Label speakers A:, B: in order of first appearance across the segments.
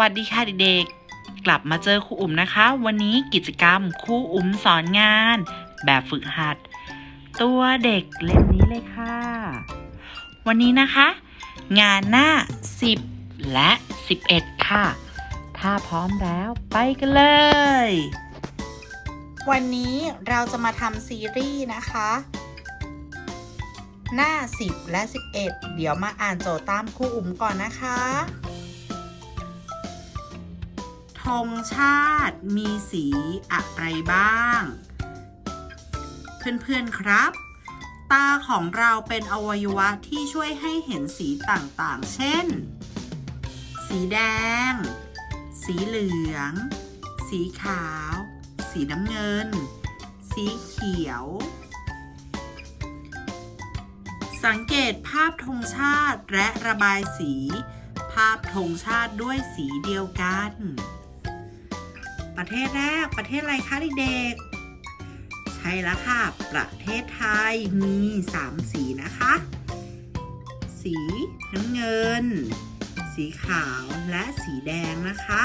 A: วัสดีค่ะเด็กๆ กลับมาเจอครูอุ๋มนะคะ วันนี้กิจกรรมครูอุ๋มสอนงาน แบบฝึกหัด ตัวเด็กเล่มนี้เลยค่ะ วันนี้นะคะ งานหน้า 10 และ 11 ค่ะ ถ้าพร้อมแล้วไปกันเลย
B: วันนี้เราจะมาทำซีรีส์นะคะ หน้า 10 และ 11 เดี๋ยวมาอ่านโจทย์ตามครูอุ๋มก่อนนะคะ ธงชาติมีสีอะไรบ้าง เพื่อนๆครับ ตาของเราเป็นอวัยวะที่ช่วยให้เห็นสีต่างๆ เช่น สีแดง สีเหลือง สีขาว สีน้ำเงิน สีเขียว สังเกตภาพธงชาติและระบายสีภาพธงชาติด้วยสีเดียวกัน ประเทศแรกประเทศอะไรคะเด็กๆ ใช่แล้วค่ะ ประเทศไทยมี 3 สีนะคะ สีน้ำเงิน สีขาวและสีแดงนะคะ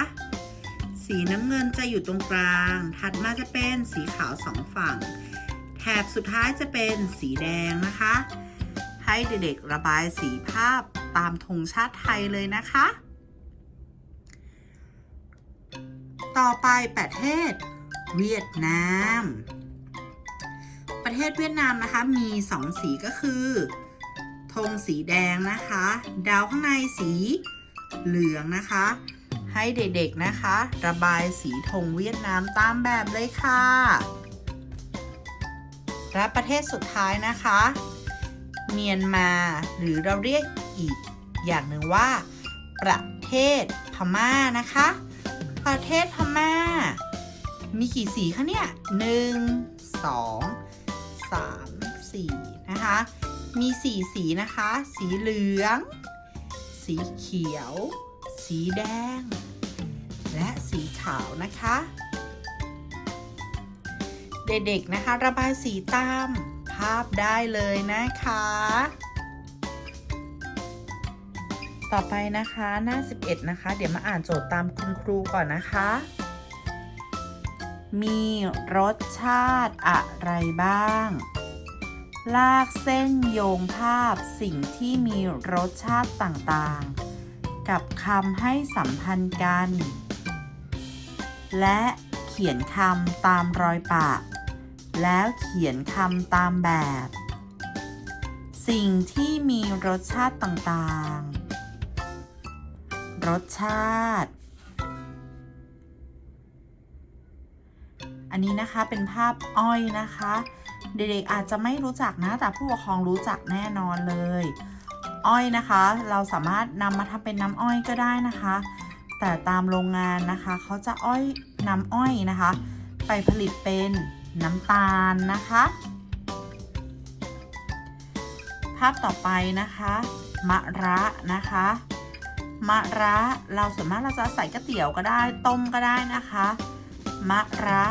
B: สีน้ำเงินจะอยู่ตรงกลาง ถัดมาจะเป็นสีขาวสองฝั่ง แถบสุดท้ายจะเป็นสีแดงนะคะ ให้เด็กๆระบายสีภาพตามธงชาติไทยเลยนะคะ ต่อไปประเทศเวียดนาม ประเทศเวียดนามนะคะมีสองสีก็คือธงสีแดงนะคะ ดาวข้างในสีเหลืองนะคะ ให้เด็กๆนะคะ ระบายสีธงเวียดนามตามแบบเลยค่ะ และประเทศสุดท้ายนะคะ เมียนมาหรือเราเรียกอีกอย่างหนึ่งว่า ประเทศพม่านะคะ ประเทศพม่า มีกี่สีคะเนี่ยหนึ่งสองสามสี่นะคะ มีสี่สีนะคะ สีเหลือง สีเขียว สีแดง และสีขาวนะคะ เด็กๆนะคะระบายสีตามภาพได้เลยนะคะ ต่อไปนะคะหน้า 11 นะคะ เดี๋ยวมาอ่านโจทย์ตามคุณครูก่อนนะคะ มีรสชาติอะไรบ้าง ลากเส้นโยงภาพสิ่งที่มีรสชาติต่างๆ กับคำให้สัมพันธ์กัน และเขียนคำตามรอยปาก แล้วเขียนคำตามแบบ สิ่งที่มีรสชาติต่างๆ รสชาติ อันนี้นะคะเป็นภาพอ้อยนะคะ เด็กๆอาจจะไม่รู้จักนะ แต่ผู้ปกครองรู้จักแน่นอนเลย อ้อยนะคะ เราสามารถนำมาทำเป็นน้ำอ้อยก็ได้นะคะ แต่ตามโรงงานนะคะเขาจะอ้อยนำอ้อยนะคะ ไปผลิตเป็นน้ำตาลนะคะ ภาพต่อไปนะคะ มะระนะคะ มะระเราส่วนมากเราจะใส่ก๋วยเตี๋ยวก็ได้ต้มก็ได้นะคะ มะระ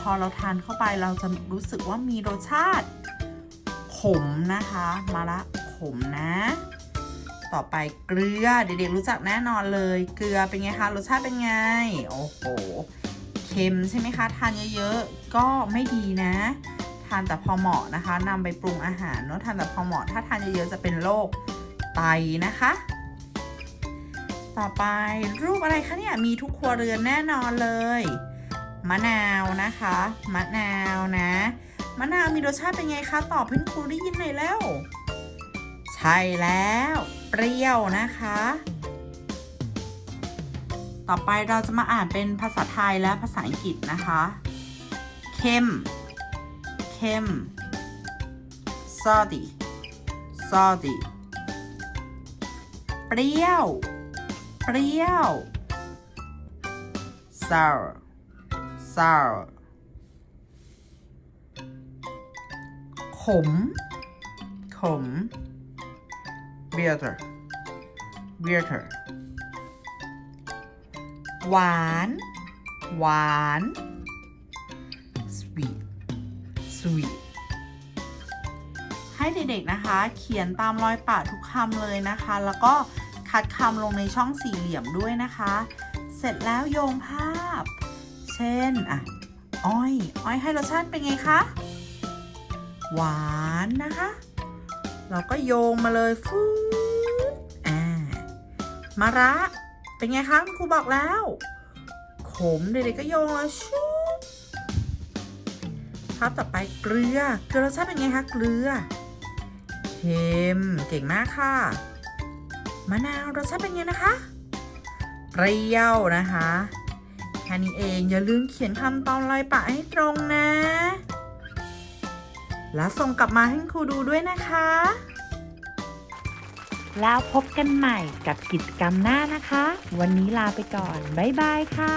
B: พอเราทานเข้าไปเราจะรู้สึกว่ามีรสชาติ ขมนะคะมะระขมนะ ต่อไปเกลือเด็กๆรู้จักแน่นอนเลย เกลือเป็นไงคะรสชาติเป็นไง โอ้โหเค็มใช่ไหมคะทานเยอะๆก็ไม่ดีนะทานแต่พอเหมาะนะคะนำไปปรุงอาหารเนาะทานแต่พอเหมาะถ้าทานเยอะๆจะเป็นโรคไตนะคะ ต่อไปรูปอะไรคะเนี่ยมีทุกครัวเรือนแน่นอนเลย มะนาวนะคะ มะนาวนะ มะนาวมีรสชาติเป็นไงคะตอบเพื่อนครูได้ยินหน่อยแล้ว ใช่แล้ว เปรี้ยวนะคะ ต่อไปเราจะมาอ่านเป็นภาษาไทยและภาษาอังกฤษนะคะ เข้ม เข้ม salty salty เปรี้ยว เปรี้ยว sour sour ขม ขม bitter bitter หวาน หวาน sweet sweet ให้เด็กๆนะคะ เขียนตามรอยปากทุกคำเลยนะคะ แล้วก็ คัดคำลงในช่องสี่เหลี่ยมด้วยนะคะ เสร็จแล้วโยงภาพ เช่นอะอ้อย อ้อยให้รสชาติเป็นไงคะ หวานนะคะ เราก็โยงมาเลยฟูอ่ามะระเป็นไงคะครูบอกแล้ว ขมเด็กๆก็โยงแล้วชูภาพต่อไปเกลือ เกลือรสชาติเป็นไงคะ เกลือ เค็ม เก่งมากค่ะ มะนาวรสชาติเป็นไงนะคะ เปรี้ยวนะคะแค่นี้เองอย่าลืมเขียนคำตอนลอยปากให้ตรงนะ แล้วส่งกลับมาให้ครูดูด้วยนะคะ
A: แล้วพบกันใหม่กับกิจกรรมหน้านะคะ วันนี้ลาไปก่อน บ๊ายบายค่ะ